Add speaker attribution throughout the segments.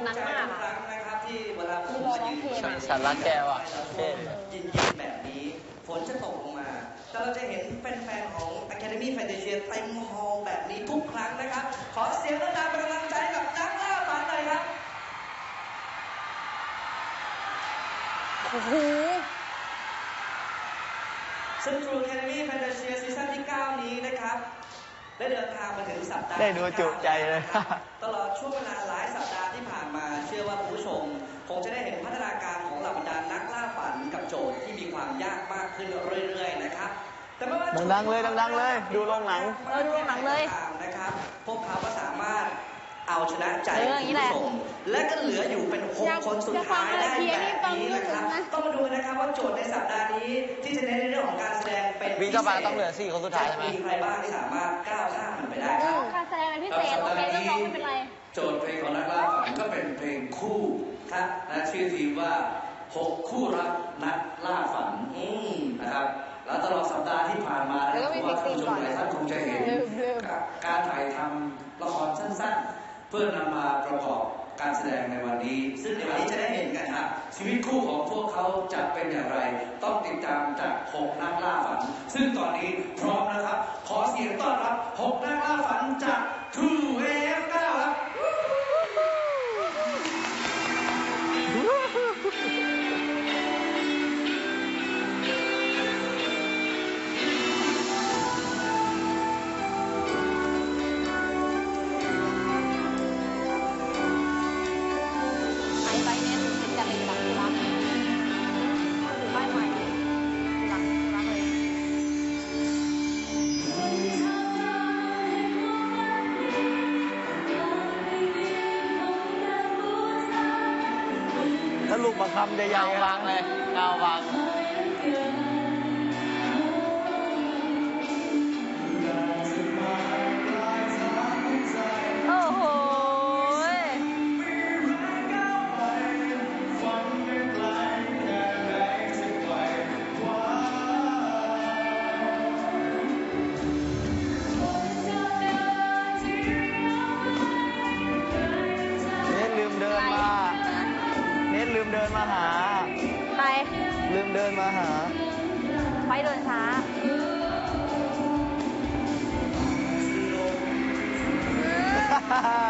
Speaker 1: คนนั้นมาก
Speaker 2: ทุครั้งนะครับที่เวลาผม
Speaker 1: ที่เราร้องเพลงอะ
Speaker 3: ฉันรักแกว่ะเย็
Speaker 2: นแบบนี้ฝนจะตกลงมาแต่เราจะเห็นแฟนๆของ Academy f a n t a s i a เต็มฮอลล์แบบนี้ทุกครั้งนะครับ ขอเสียงดังๆเป็นกำลังใจกับนักล่าฝันหน่อยครับ
Speaker 1: โอ้โห
Speaker 2: ซึ่ง True Academy Fantasia ซีซั่นที่ 9 นี้นะครับ ได้เดินทางมาถึงสัปดาห์
Speaker 3: ได้ดูจุใจเลย
Speaker 2: ตลอดช่วงเวลาหลายสัป ชื่อว่าคุณผู้ชมคงจะได้เห็นพัฒนาการของเหล่าบรรดานักล่าฝันกับโจทย์ที่มีความยากมากขึ้นเรื่อยๆนะครับแต่ไม่ว่าโจท
Speaker 3: ดังๆเลยดังๆเลย ดูโรงหนัง
Speaker 1: เออดูโรงหนังเลย
Speaker 2: นะครับพวกเขาก็สามารถเอาชนะใจ
Speaker 1: เอออย่างนี้แหละ
Speaker 2: คุณผู้ชมและก็เหลืออยู่เป็นหก
Speaker 1: อยาก
Speaker 2: คนสุดท้าย
Speaker 1: อยากฟังอะไร
Speaker 2: ได้
Speaker 1: เพี้ยน
Speaker 2: แบ
Speaker 1: นี่
Speaker 2: บ
Speaker 1: ฟัง
Speaker 2: นี้
Speaker 1: ไม่
Speaker 2: นะครับ
Speaker 1: ถึงนะ
Speaker 2: ต้องมาดูนะครับว่าโจทย์ในสัปดาห์นี้ ที่จะเน้นในเรื่องของการแสดงเป็น
Speaker 3: วิกก็มาต้องเหลือสี่คนสุดท้ายใช่ไหม
Speaker 2: จะมีใครบ้างที่สามารถก้าวข้ามมันไปได้ครับ
Speaker 1: การแสดงเป็นพิเศษโอเคก็ร้องไม่เป็นไร
Speaker 4: โจทย์เพลงของนักล่าฝันก็เป็นเพลงคู่
Speaker 2: ครับ
Speaker 4: นะชื่อทีมว่าหกคู่รักนักล่าฝัน
Speaker 2: อืม
Speaker 4: นะครับ แล้วตลอดสัปดาห์ที่ผ่านมานะ
Speaker 1: แล้วก็มี
Speaker 4: ว่า
Speaker 1: เพลง
Speaker 4: ผู้ชมหลายท่านคงจะเห็น
Speaker 1: ลืมลืม
Speaker 4: การถ่ายทำละครสั้นๆ เพื่อนำมาประกอบการแสดงในวันนี้
Speaker 2: ซึ่งในวันนี้จะได้เห็นกันครับ
Speaker 4: ชีวิตคู่ของพวกเขาจะเป็นอย่างไร ต้องติดตามจากหกนักล่าฝัน ซึ่งตอนนี้พร้อมนะครับ ขอเสียงต้อนรับหกนักล่าฝันจาก True
Speaker 1: ลูก
Speaker 3: ประคำใหญ่วางเลยเก้าวาง ดินมาหา
Speaker 1: ใคร
Speaker 3: ลืมเดินมาหา
Speaker 1: ไปเดินช้าเบ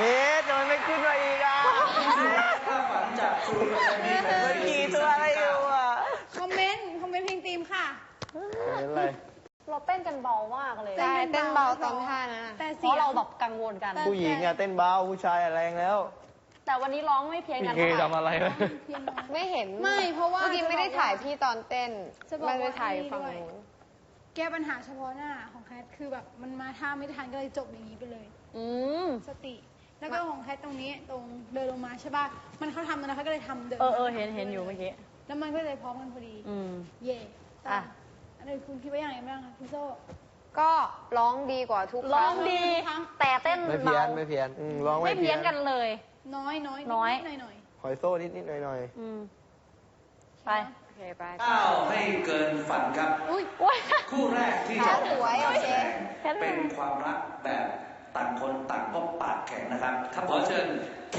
Speaker 3: เอ๊ะทำไมไม่ขึ้นมาอีกอะ
Speaker 2: ถ้าฝันจาก True Academy
Speaker 3: มันขี่ตัวอะไรอยู่อะ
Speaker 5: คอมเมนต์ คอมเมนต์เพลงธีมค่ะ
Speaker 3: เห็นอะไร
Speaker 1: เราเต้นกันเบามากเลย
Speaker 5: ใช่เต้นเบาตอนท่านะ
Speaker 1: เพราะเราแบบกังวลกัน
Speaker 3: ผู้หญิงอะเต้นเบาผู้ชายอะแรงแล้ว
Speaker 1: แต่แต่วันนี้ร้องไม่เพี้ยน
Speaker 3: มี
Speaker 1: กัน
Speaker 3: เค
Speaker 1: เท่าไหร่
Speaker 3: ทำอะไรไหม
Speaker 5: เพียงน้อย
Speaker 6: ไม่เห็น
Speaker 5: ไม่เพราะว่า
Speaker 6: เมื่อกี้ไม่ได้ถ่ายพี่ตอนเต้น
Speaker 5: จะบอก
Speaker 6: มันไป
Speaker 5: ว่า
Speaker 6: ถ่าย
Speaker 5: นี่
Speaker 6: ฝั่ง
Speaker 5: ด้วย
Speaker 6: นู้น
Speaker 5: แก้ปัญหาเฉพาะหน้าของแคทคือแบบมันมาท่าไม่ทันก็เลยจบอย่างนี้ไปเลย
Speaker 1: อืม
Speaker 5: สติ แล้วก็ของแคทตรงนี้ตรงเดินลงมาใช่ป่ะ มันเขาทำแล้วเขาก็เลยทำเดิน
Speaker 1: เออเออเห็นเห็นอยู่เมื่อกี้
Speaker 5: แล้วมันก็เลยพร้อมกันพอดี
Speaker 1: อืม
Speaker 5: เย่
Speaker 1: อะ
Speaker 5: อันนี้คุณคิดว่าอย่างไรบ้างคะพี่โซ่
Speaker 6: ก็ร้องดีกว่าทุกค
Speaker 1: ร้อ
Speaker 6: รั้
Speaker 1: ง
Speaker 6: ง
Speaker 1: ดีแต่เต้น
Speaker 3: ไม่เพี้ยน
Speaker 1: บา
Speaker 3: ไม่เพี้ยนอืมร้อง
Speaker 1: ไม่
Speaker 3: ไม่
Speaker 1: เพี้ยนกันเลย
Speaker 5: น้อยน้อย
Speaker 1: น้อย
Speaker 5: หน่อยหน่อย
Speaker 3: หอยโซ่นิดนิดหน่อยหน่อย
Speaker 1: อืม ไป
Speaker 6: โอเคไป
Speaker 4: ก้าวให้เกินฝันครับ
Speaker 5: อุ้ย
Speaker 1: โอ้ย
Speaker 4: คู่แรกที่จะ
Speaker 6: สวยโอเค
Speaker 1: แค่นั้น
Speaker 4: เป็นความรักแบบ ต่างคนต่างก็ปากแข็งนะครับ ครับขอเชิญเค